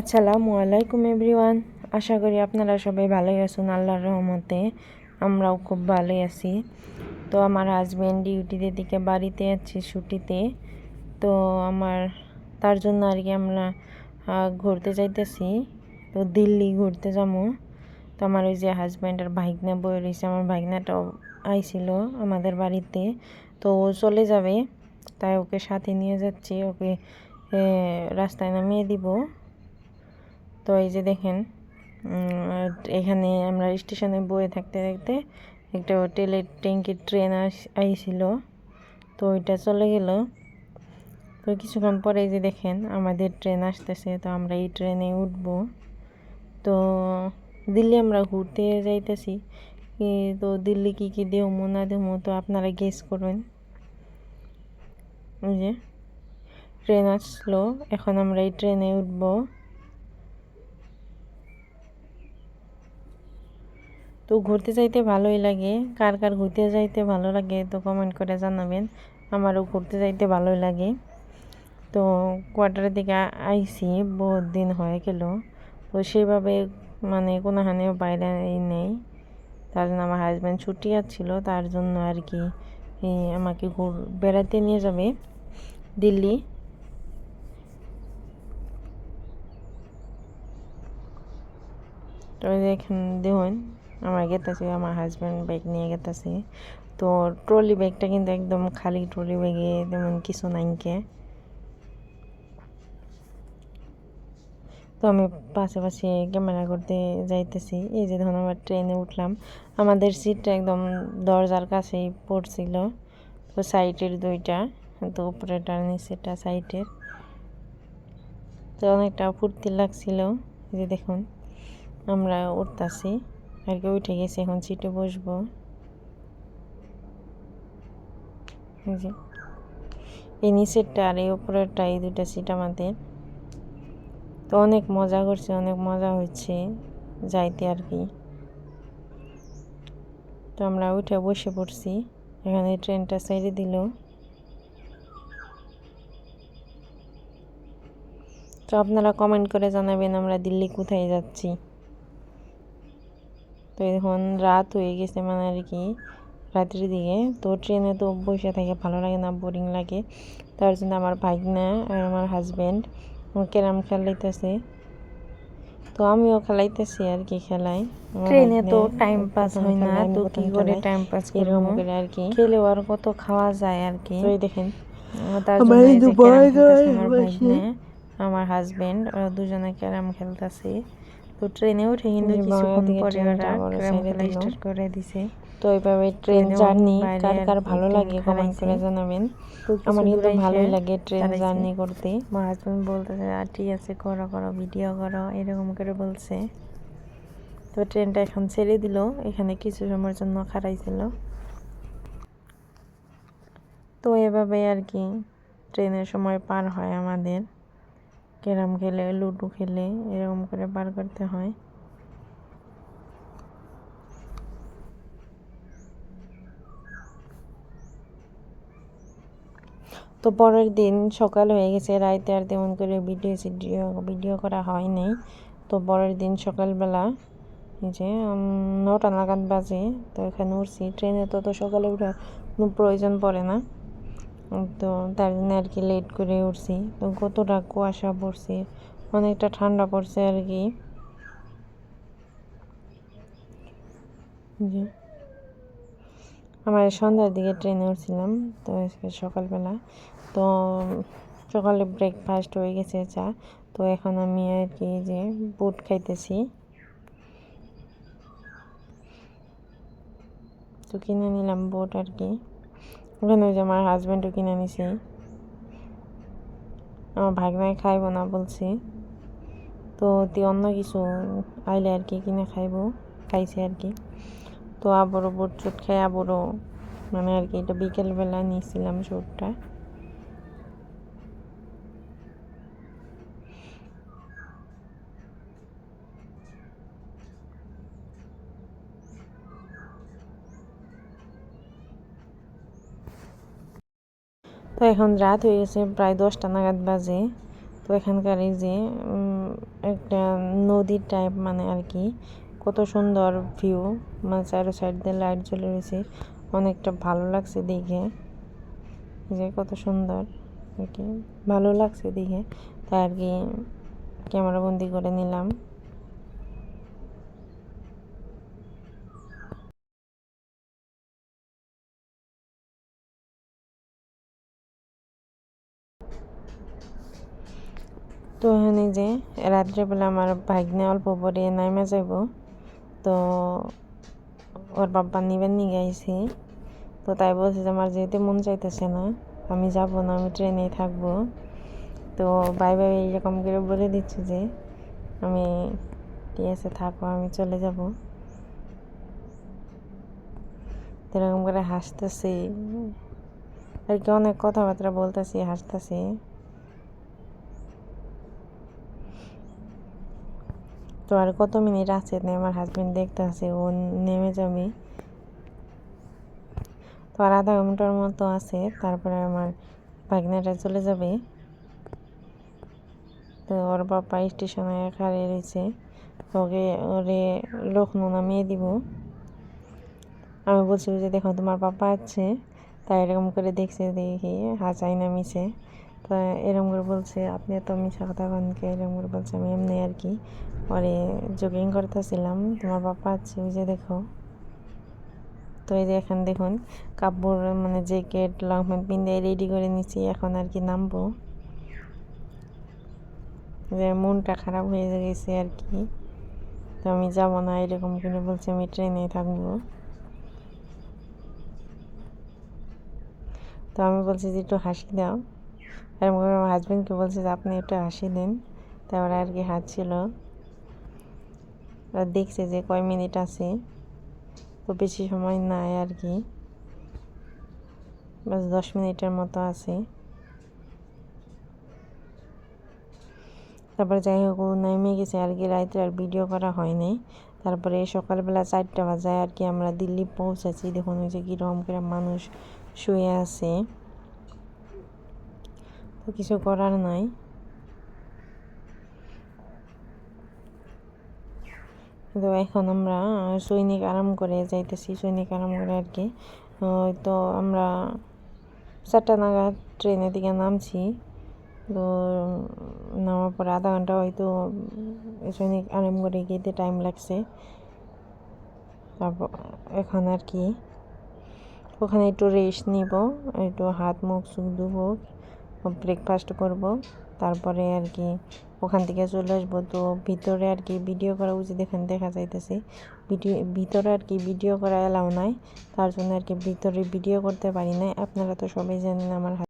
আসসালামু আলাইকুম এভরিওয়ান। আশা করি আপনারা সবাই ভালোই আছেন, আল্লাহর রহমতে। আমরাও খুব ভালোই আছি। তো আমার হাজব্যান্ড ডিউটিতে দিকে বাড়িতে আছি ছুটিতে। তো আমার, তার জন্য আর কি আমরা ঘুরতে যাইতেছি। তো দিল্লি ঘুরতে যাব। তো আমার ওই যে হাজব্যান্ডের ভাইগনা বই রয়েছে, আমার ভাইগনাটাও আইছিল আমাদের বাড়িতে। তো ও চলে যাবে, তাই ওকে সাথে নিয়ে যাচ্ছি, ওকে রাস্তায় নামিয়ে দিব। তো এই যে দেখেন এখানে আমরা স্টেশনে বয়ে থাকতে থাকতে একটা হোটেলের ট্যাঙ্কির ট্রেন আইছিল। তো ওইটা চলে গেল। তো কিছুক্ষণ পরে যে দেখেন, আমাদের ট্রেন আসতেছে। তো আমরা এই ট্রেনে উঠবো। তো দিল্লি আমরা ঘুরতে যাইতেছি। তো দিল্লি কী কী দেবো, না দেবো, তো আপনারা গেস করবেন। যে, ট্রেন আসলো। এখন আমরা এই ট্রেনে উঠবো। তো ঘুরতে যাইতে ভালোই লাগে। কার কার ঘুরতে যাইতে ভালো লাগে তো কমেন্ট করে জানাবেন। আমারও ঘুরতে যাইতে ভালোই লাগে। তো কোয়ার্টারের দিকে আইসি বহুত দিন হয়ে গেল। তো সেইভাবে মানে কোনো কোনোখানেও বাইরে নেই। তার জন্য আমার হাজব্যান্ড ছুটি ছিল তার জন্য আর কি আমাকে ঘুর বেড়াতে নিয়ে যাবে দিল্লি। তো এখানে দেখুন আমার গেতেছি, আমার হাজব্যান্ড ব্যাগ নিয়ে গেতেছি। তো ট্রলি ব্যাগটা কিন্তু একদম খালি ট্রলি ব্যাগে তেমন কিছু নাইকে তো আমি পাশে পাশে ক্যামেরা করতে যাইতেছি, এই যে ধরুন আমার ট্রেনে উঠলাম। আমাদের সিটটা একদম দরজার কাছেই পড়ছিল, তো সাইটের দুইটা, তো উপরেটা নিচেটা সাইটের তো অনেকটা ফুর্তি লাগছিল যে দেখুন, আমরা উঠতাছি। আর কি, উঠে গেছি এখন, সিটে বসবো। এই নিচেরটা আর এই উপরেরটা, এই দুটা সিট আমাদের। তো অনেক মজা করছে, অনেক মজা হচ্ছে যাইতে আর কি। তো আমরা উঠে বসে পড়ছি, এখানে ট্রেনটা ছেড়ে দিল। তো আপনারা কমেন্ট করে জানাবেন আমরা দিল্লি কোথায় যাচ্ছি। তো এখন রাত হয়ে গেছে মানে আর কি রাত্রির দিকে। তো ট্রেনে তো বসে থাকে ভালো লাগে না বোরিং লাগে। তার জন্য আমার ভাগনা আর আমার হাজব্যান্ড ক্যারাম খেলাইতেছে। তো আমিও খেলাইতেছি আর কি খেলাই ট্রেনে তো time pass হয় না, তো কি করে টাইম পাস এরকম করে আর কি। খেলেও আর কত খাওয়া যায় আর কি। তো দেখেন তার আমার জন্য করে আমার বসে। আমার হাজবেন্ড ওরা দুজনে ক্যারাম খেলতেছে। তো ট্রেনে উঠে কিন্তু কিছুক্ষণ পরে ওরা ট্রেনটা আবারও ক্যারাম ছেড়ে খেলা স্টার্ট করে দিছে। তো এইভাবে ট্রেন জার্নি কার কার ভালো লাগে কমেন্ট করে জানাবেন। আমার কিন্তু ভালোই লাগে ট্রেন জার্নি করতে। আমার হাজব্যান্ড বলতেছে আর ঠিক আছে করো করো ভিডিও করো এরকম করে বলছে। তো ট্রেনটা এখন ছেড়ে দিল এখানে কিছু সময়ের জন্য খারাইছিল। তো এভাবে আর কি ট্রেনের সময় পার হয় আমাদের। ক্যারাম খেলে, লুডো খেলে, এরকম করে পার করতে হয়। তো পরের দিন সকাল হয়ে গেছে, রাইতে আর তেমন করে ভিডিও সিডিও ভিডিও করা হয় নাই। তো পরের দিন সকালবেলা যে নটা নাগাদ বাজে, তো এখানে উঠছি। ট্রেনে তো তো সকালে উঠার কোনো প্রয়োজন পড়ে না। তো তার জন্য আর কি লেট করে উঠছি। তো কতটা কুয়াশা পড়ছে, অনেকটা ঠান্ডা পড়ছে আর কি। আমার সন্ধ্যার দিকে ট্রেনে উঠছিলাম, তো আজকে সকালবেলা। তো সকালে ব্রেকফাস্ট হয়ে গেছে চা, তো এখন আমি আর কি যে বুট খাইতেছি। তো কিনে নিলাম বুট আর কি। ওখানে যে আমার হাজব্যান্ডও কিনে নিছি। আমার ভাগনায় খাইব না বলছি। তো তুই অন্য কিছু আইলে আর কি কিনে খাইব, খাইছে আর কি। তো আবারও বুট চুট খাই, আবারও মানে আর কি এটা বিকেলবেলা নিয়েছিলাম স্যুটটা তো এখন রাত হয়ে গেছে, প্রায় দশটা নাগাদ বাজে। তো এখানকার এই যে একটা নদীর টাইপ মানে আর কি, কত সুন্দর ভিউ মানে চারো সাইড দিয়ে লাইট জ্বলে রয়েছে। অনেকটা ভালো লাগছে দেখে। যে কত সুন্দর আর কি। ভালো লাগছে দেখে। তাই আর কি ক্যামেরা বন্দি করে নিলাম। তো এখানে যে রাত্রেবেলা আমার ভাগ্নে অল্প পরে নাইমা যাইব, তো ওর বাবা নিবেন নিয়ে গাইছি তো তাই বলছে যে আমার যেতে মন চাইতেছে না, আমি যাব না, আমি ট্রেনেই থাকব। তো বাই বাই এরকম করে বলে দিচ্ছি যে আমি ঠিক আছে থাকো, আমি চলে যাব। এরকম করে হাসতেছি। আর কি অনেক কথাবার্তা বলতেছি, হাসতেছি। তো আর কত মিনিট আছে? আমার হাজবেন্ড দেখতে আছে ও নেমে যাবে। তো আর আধা ঘণ্টার মতো আছে, তারপরে আমার ভাগনাটা চলে যাবে। তো ওর বাবা স্টেশনে খাড়িয়ে রয়েছে ওকে, ওরে লখনৌ নামিয়ে দিব। আমি বলছি যে, দেখো, তোমার পাপা আছে। তাই এরকম করে দেখছে, দেখি হাঁচাই নামিছে তো এরকম করে বলছে, আপনি তো মিশা কথা কনকে এরকম করে বলছে, আমি এমনি আর কি। পরে জগিং করতেছিলাম, তোমার পাপা আছে, ওই যে দেখো। তো এই যে এখন দেখুন, কাপড় মানে জ্যাকেট লং প্যান্ট পিন্ধে রেডি করে নিচ্ছি এখন আর কি নামবো। যে মনটা খারাপ হয়ে গেছে আর কি। তো আমি যাব না, এরকম করে বলছি, আমি ট্রেনে থাকব তো আমি বলছি যে, একটু হাসি দাও। করে আমার হাজব্যান্ডকে বলছি যে, আপনি একটু হাসি দেন। তারপরে আর কি হাসছিল আর দেখছে যে কয় মিনিট আছে, তো বেশি সময় নাই আর কি। বাস দশ মিনিটের মতো আছে। তারপরে যাই হোক নেমে গেছে। আর কি রাত্রে আর ভিডিও করা হয়নি। তারপরে সকালবেলা চারটা বাজায় আর কি আমরা দিল্লি পৌঁছেছি। দেখুন ওই যে কীরকম করে মানুষ শুয়ে আছে। তো কিছু করার নাই। তো এখন আমরা সৈনিক আরাম করে যাইতেছি, সৈনিক আরাম করে আর কি। তো আমরা চারটা নাগাদ ট্রেনের দিকে নামছি। তো নামার পরে আধা ঘণ্টা হয়তো সৈনিক আরাম করে গিয়ে টাইম লাগছে। তারপর এখন আর কি। ওখানে একটু রেস্ট নিব, একটু হাত মুখ সুখ ধুবো। ব্রেকফাস্ট করব। তারপরে আর কি ওখান থেকে চলে আসব। তো ভিতরে আর কি ভিডিও করা উচিত এখানে দেখা যাইতেছে। ভিডিও, ভিতরে আর কি ভিডিও করা এলাও নাই। তার জন্য আর কি ভিতরে ভিডিও করতে পারি নাই। আপনারা তো সবাই জানেন আমার